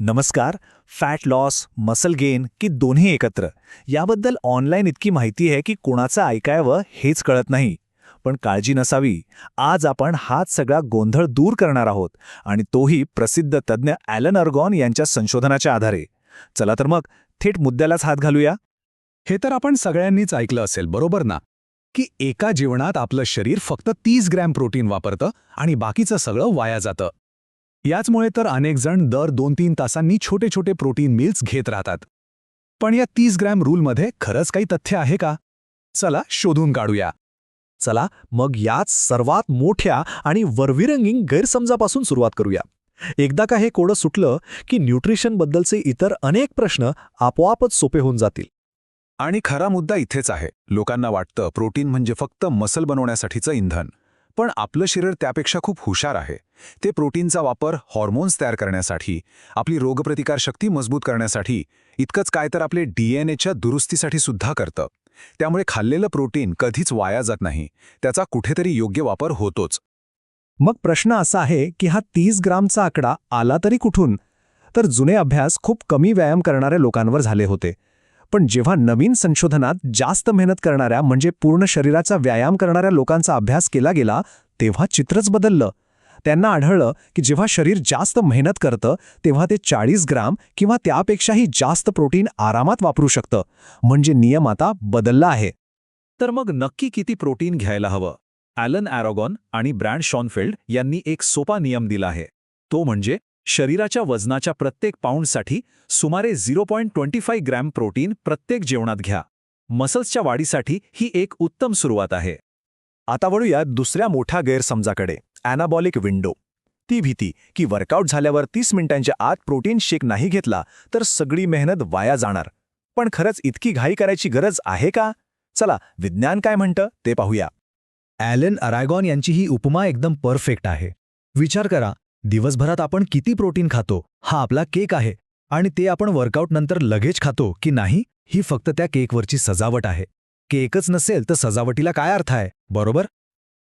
नमस्कार fat loss muscle gain की दोन्ही एकत्र. याबद्दल ऑनलाईन इतकी माहिती आहे की कोणाचं ऐकावं हेच कळत नाही. पण काळजी नसावी. आज आपण हाच सगळा गोंधळ दूर करणार आहोत आणि तोही प्रसिद्ध तज्ज्ञ ॲलन अर्गॉन यांच्या संशोधनाच्या आधारे. चला तर मग थेट मुद्द्यालाच हात घालूया. हे तर आपण सगळ्यांनीच ऐकलं असेल बरोबर ना? की एका जीवनात आपलं शरीर फक्त तीस ग्रॅम प्रोटीन वापरतं आणि बाकीचं सगळं वाया जातं. याचमुळे तर अनेक जण दर दोन तीन तासांनी छोटे छोटे प्रोटीन मिल्स घेत राहतात. पण या तीस ग्रॅम रूलमध्ये खरंच काही तथ्य आहे का? चला शोधून काढूया. चला मग याच सर्वात मोठ्या आणि वरविरंगी गैरसमजापासून सुरुवात करूया. एकदा का हे कोडं सुटलं की न्यूट्रिशनबद्दलचे इतर अनेक प्रश्न आपोआपच सोपे होऊन जातील. आणि खरा मुद्दा इथेच आहे. लोकांना वाटतं प्रोटीन म्हणजे फक्त मसल बनवण्यासाठीचं इंधन. पण आपलं शरीर त्यापेक्षा खूप हुशार आहे. ते प्रोटीनचा वापर हॉर्मोन्स तयार करण्यासाठी आपली रोगप्रतिकारशक्ती मजबूत करण्यासाठी इतकंच काय तर आपले डीएनएच्या दुरुस्तीसाठी सुद्धा करतं. त्यामुळे खाल्लेलं प्रोटीन कधीच वाया जात नाही. त्याचा कुठेतरी योग्य वापर होतोच. मग प्रश्न असा आहे की हा तीस ग्रामचा आकडा आला तरी कुठून? तर जुने अभ्यास खूप कमी व्यायाम करणाऱ्या लोकांवर झाले होते. पण जेव्हा नवीन संशोधनात जास्त मेहनत करणाऱ्या म्हणजे पूर्ण शरीराचा व्यायाम करणाऱ्या लोकांचा अभ्यास केला गेला तेव्हा चित्रच बदललं. त्यांना आढळलं की जेव्हा शरीर जास्त मेहनत करतं तेव्हा ते चाळीस ग्राम किंवा त्यापेक्षाही जास्त प्रोटीन आरामात वापरू शकतं. म्हणजे नियम आता बदलला आहे. तर मग नक्की किती प्रोटीन घ्यायला हवं? ॲलन ॲरोगॉन आणि ब्रँड शॉनफिल्ड यांनी एक सोपा नियम दिला आहे. तो म्हणजे शरीराच्या वजनाच्या प्रत्येक पाऊंडसाठी सुमारे zero point twenty five gram protein प्रत्येक जेवणात घ्या. मसल्सच्या वाढीसाठी ही एक उत्तम सुरुवात आहे. आता वळूया दुसऱ्या मोठ्या गैरसमजाकडे ॲनाबॉलिक विंडो ती भीती की वर्कआउट झाल्यावर तीस मिनिटांच्या आत प्रोटीन शेक नाही घेतला तर सगळी मेहनत वाया जाणार. पण खरंच इतकी घाई करायची गरज आहे का? चला विज्ञान काय म्हणतं ते पाहूया. ॲलन अरायगॉन यांची ही उपमा एकदम परफेक्ट आहे. विचार करा दिवसभरात आपण किती प्रोटीन खातो हा आपला केक आहे आणि ते आपण वर्कआउट नंतर लगेच खातो की नाही ही फक्त त्या केकवरची सजावट आहे. केकच नसेल तर सजावटीला काय अर्थ आहे बरोबर?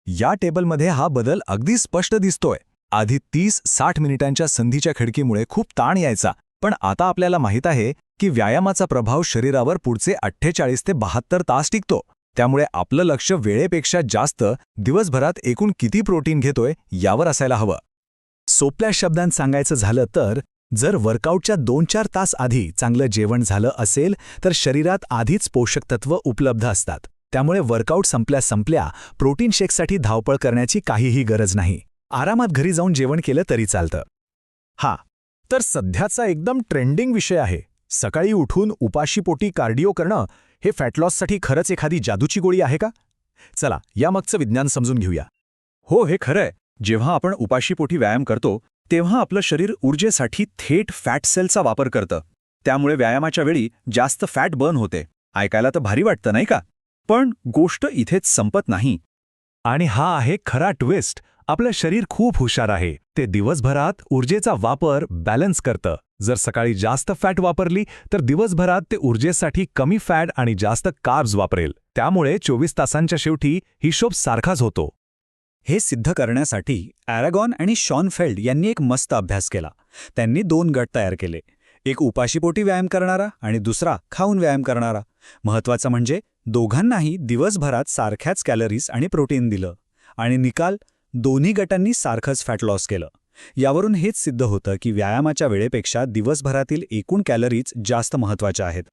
या टेबलमध्ये हा बदल अगदी स्पष्ट दिसतोय. आधी तीस साठ मिनिटांच्या संधीच्या खिडकीमुळे खूप ताण यायचा पण आता आपल्याला माहीत आहे की व्यायामाचा प्रभाव शरीरावर पुढचे अठ्ठेचाळीस ते बहात्तर तास टिकतो. त्यामुळे आपलं लक्ष वेळेपेक्षा जास्त दिवसभरात एकूण किती प्रोटीन घेतोय यावर असायला हवं. सोप्या शब्दांत सांगायचं झालं तर जर वर्कआउटच्या दोन चार तास आधी चांगलं जेवण झालं असेल तर शरीरात आधीच पोषक तत्व उपलब्ध असतात. त्यामुळे वर्कआउट संपल्या संपल्या प्रोटीन शेकसाठी धावपळ करण्याची काहीही गरज नाही. आरामात घरी जाऊन जेवण केलं तरी चालतं. हा तर सध्याचा एकदम ट्रेंडिंग विषय आहे. सकाळी उठून उपाशीपोटी कार्डिओ करणं हे फॅटलॉससाठी खरंच एखादी जादूची गोळी आहे का? चला यामागचं विज्ञान समजून घेऊया. हो हे खरंय. जेव्हा आपण उपाशीपोटी व्यायाम करतो तेव्हा आपलं शरीर ऊर्जेसाठी थेट फॅट सेलचा वापर करतं. त्यामुळे व्यायामाच्या वेळी जास्त फॅट बर्न होते. ऐकायला तर भारी वाटतं नाही का? पण गोष्ट इथेच संपत नाही. आणि हा आहे खरा ट्विस्ट आपलं शरीर खूप हुशार आहे. ते दिवसभरात ऊर्जेचा वापर बॅलन्स करतं. जर सकाळी जास्त फॅट वापरली तर दिवसभरात ते ऊर्जेसाठी कमी फॅट आणि जास्त कार्ब्स वापरेल. त्यामुळे चोवीस तासांच्या शेवटी हिशोब सारखाच होतो. हे सिद्ध करण्यासाठी ॲरागॉन आणि शॉनफेल्ड यांनी एक मस्त अभ्यास केला. त्यांनी दोन गट तयार केले. एक उपाशीपोटी व्यायाम करणारा आणि दुसरा खाऊन व्यायाम करणारा. महत्वाचं म्हणजे दोघांनाही दिवसभरात सारख्याच कॅलरीज आणि प्रोटीन दिलं आणि निकाल दोन्ही गटांनी सारखंच फॅट लॉस केलं. यावरून हेच सिद्ध होतं की व्यायामाच्या वेळेपेक्षा दिवसभरातील एकूण कॅलरीज जास्त महत्त्वाच्या आहेत.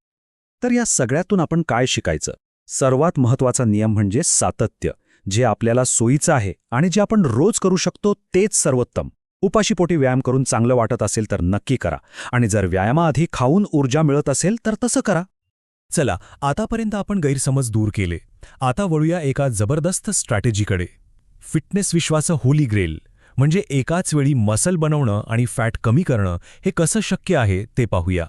तर या सगळ्यातून आपण काय शिकायचं? सर्वात महत्त्वाचा नियम म्हणजे सातत्य. जे आपल्याला सोयीचं आहे आणि जे आपण रोज करू शकतो तेच सर्वोत्तम. उपाशीपोटी व्यायाम करून चांगलं वाटत असेल तर नक्की करा आणि जर व्यायामाआधी खाऊन ऊर्जा मिळत असेल तर तसं करा. चला आतापर्यंत आपण गैरसमज दूर केले. आता वळूया एका जबरदस्त स्ट्रॅटेजीकडे. फिटनेस विश्वाचं होली ग्रेल म्हणजे एकाच वेळी मसल बनवणं आणि फॅट कमी करणं हे कसं शक्य आहे ते पाहूया.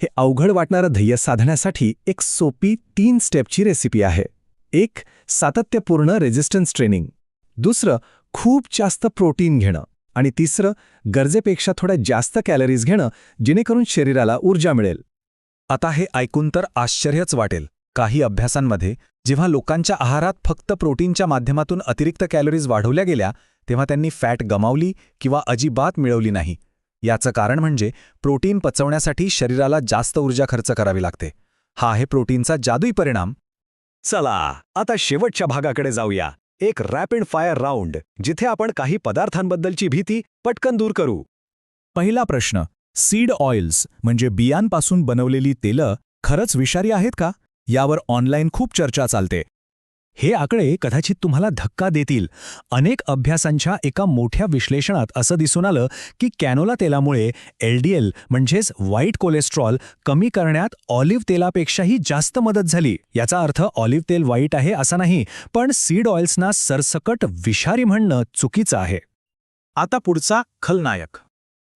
हे अवघड वाटणारं ध्येय साधण्यासाठी एक सोपी तीन स्टेपची रेसिपी आहे. एक सातत्यपूर्ण रेझिस्टन्स ट्रेनिंग दुसरं खूप जास्त प्रोटीन घेणं. आणि तिसरं गरजेपेक्षा थोड्या जास्त कॅलरीज घेणं जेणेकरून शरीराला ऊर्जा मिळेल. आता हे ऐकून तर आश्चर्यच वाटेल. काही अभ्यासांमध्ये जेव्हा लोकांच्या आहारात फक्त प्रोटीनच्या माध्यमातून अतिरिक्त कॅलरीज वाढवल्या गेल्या तेव्हा त्यांनी फॅट गमावली किंवा अजिबात मिळवली नाही. याचं कारण म्हणजे प्रोटीन पचवण्यासाठी शरीराला जास्त ऊर्जा खर्च करावी लागते. हा आहे प्रोटीनचा जादुई परिणाम. चला आता शेवटच्या भागाकडे जाऊया. एक रॅपिड फायर राऊंड जिथे आपण काही पदार्थांबद्दलची भीती पटकन दूर करू. पहिला प्रश्न सीड ऑइल्स म्हणजे बियांपासून बनवलेली तेलं खरंच विषारी आहेत का? यावर ऑनलाईन खूप चर्चा चालते. हे आकडे कदाचित तुम्हाला धक्का देतील. अनेक अभ्यासांच्या एका मोठ्या विश्लेषणात असं दिसून आलं की कॅनोला तेलामुळे एलडीएल म्हणजेच वाईट कोलेस्ट्रॉल कमी करण्यात ऑलिव्ह तेलापेक्षाही जास्त मदत झाली. याचा अर्थ ऑलिव्ह तेल वाईट आहे असा नाही पण सीड ऑइल्सना सरसकट विषारी म्हणणं चुकीचं आहे. आता पुढचा खलनायक.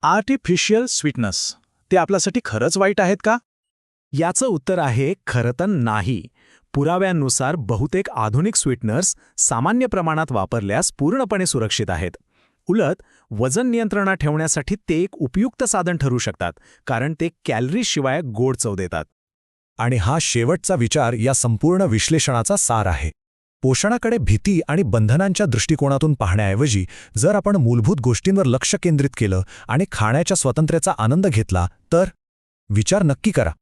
Artificial sweetness. ते आपल्यासाठी खरंच वाईट आहेत का? याचं उत्तर आहे खरं तर नाही. पुराव्यांनुसार बहुतेक आधुनिक स्वीटनर्स सामान्य प्रमाणात वापरल्यास पूर्णपणे सुरक्षित आहेत. उलट वजन नियंत्रणा ठेवण्यासाठी ते एक उपयुक्त साधन ठरू शकतात कारण ते कॅलरीशिवाय गोड चव देतात. आणि हा शेवटचा विचार या संपूर्ण विश्लेषणाचा सार आहे. पोषणाकडे भीती आणि बंधनांच्या दृष्टिकोनातून पाहण्याऐवजी जर आपण मूलभूत गोष्टींवर लक्ष केंद्रित केलं आणि खाण्याच्या स्वातंत्र्याचा आनंद घेतला तर विचार नक्की करा.